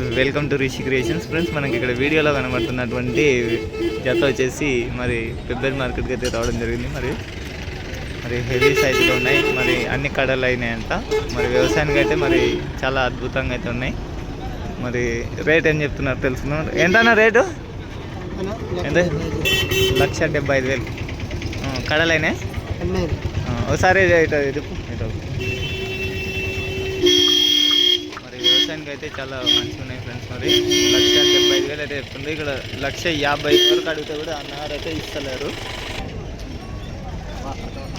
Welcome to Rishi creations. Friends మనకి ఇక్కడ వీడియోలో కనబడుతున్నటువంటి జత వచ్చేసి మరి ఫిబ్రవరి మార్కెట్కి అయితే రావడం జరిగింది. మరి మరి హెవీ సైజులో ఉన్నాయి. మరి అన్ని కడలు అయినాయంట. మరి వ్యవసాయానికి అయితే మరి చాలా అద్భుతంగా అయితే ఉన్నాయి. మరి రేట్ ఏం చెప్తున్నారు తెలుసుకున్నాం ఎంతన్నా రేటు? ఎంత? లక్ష డెబ్బై ఐదు వేలు. ఆ, ఒకసారి ఇటు చూడడానికి అయితే చాలా మంచిగా ఉన్నాయి ఫ్రెండ్స్ మరి. లక్ష డెబ్బై ఐదు వేలు అయితే చెప్తుంది ఇక్కడ లక్ష యాభై ఐదు వరకు అడిగితే కూడా అన్నారు అయితే ఇస్తలేరు.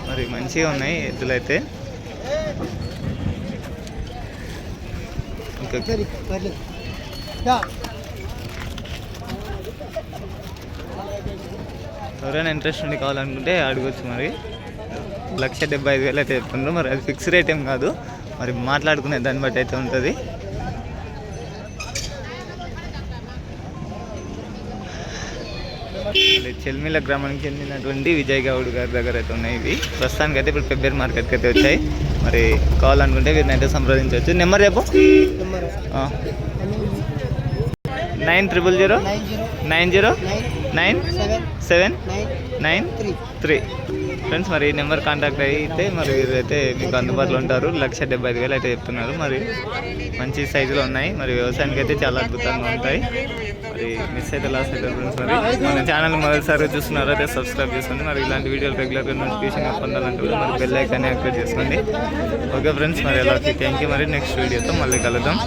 మరి మంచిగా ఉన్నాయి ఎద్దులు అయితే. ఎవరైనా ఇంట్రెస్ట్ ఉండి కావాలనుకుంటే అడగొచ్చు మరి. లక్ష డెబ్బై ఐదు వేలు అయితే చెప్తుండ్రు మరి అది ఫిక్స్ రేట్ ఏం కాదు. మరి మాట్లాడుకునే దాన్ని బట్టి అయితే ఉంటుంది. చెల్మిల గ్రామానికి చెందినటువంటి విజయ్ గౌడ్ గారి దగ్గర అయితే ఉన్నాయి ఇవి. ప్రస్తుతానికి అయితే ఇప్పుడు ఫిబ్రవరి మార్కెట్కి అయితే వచ్చాయి. మరి కావాలనుకుంటే వీరిని అయితే సంప్రదించవచ్చు. నెంబర్ చెప్పు. Nine triple zero nine zero nine seven nine three friends మరి ఈ నెంబర్ కాంటాక్ట్ అయితే మరి వీరైతే మీకు అందుబాటులో ఉంటారు. లక్ష డెబ్బై ఐదు వేలు అయితే చెప్తున్నారు. మరి మంచి సైజులో ఉన్నాయి. మరి వ్యవసాయానికి అయితే చాలా అద్భుతంగా ఉంటాయి. మరి మిస్ అయితే లాస్ట్ అయితే ఫ్రెండ్స్ మరి మన ఛానల్ మొదటిసారి చూస్తున్నారు అయితే సబ్స్క్రైబ్ చేసుకోండి. మరి ఇలాంటి వీడియోలు రెగ్యులర్గా నోటిఫికేషన్ పొందాలంటే కూడా మరి బెల్ ఐకాన్ యాక్టివేట్ చేసుకోండి. ఓకే ఫ్రెండ్స్ మరి ఎలా థ్యాంక్ యూ మరి నెక్స్ట్ వీడియోతో మళ్ళీ కలుద్దాం.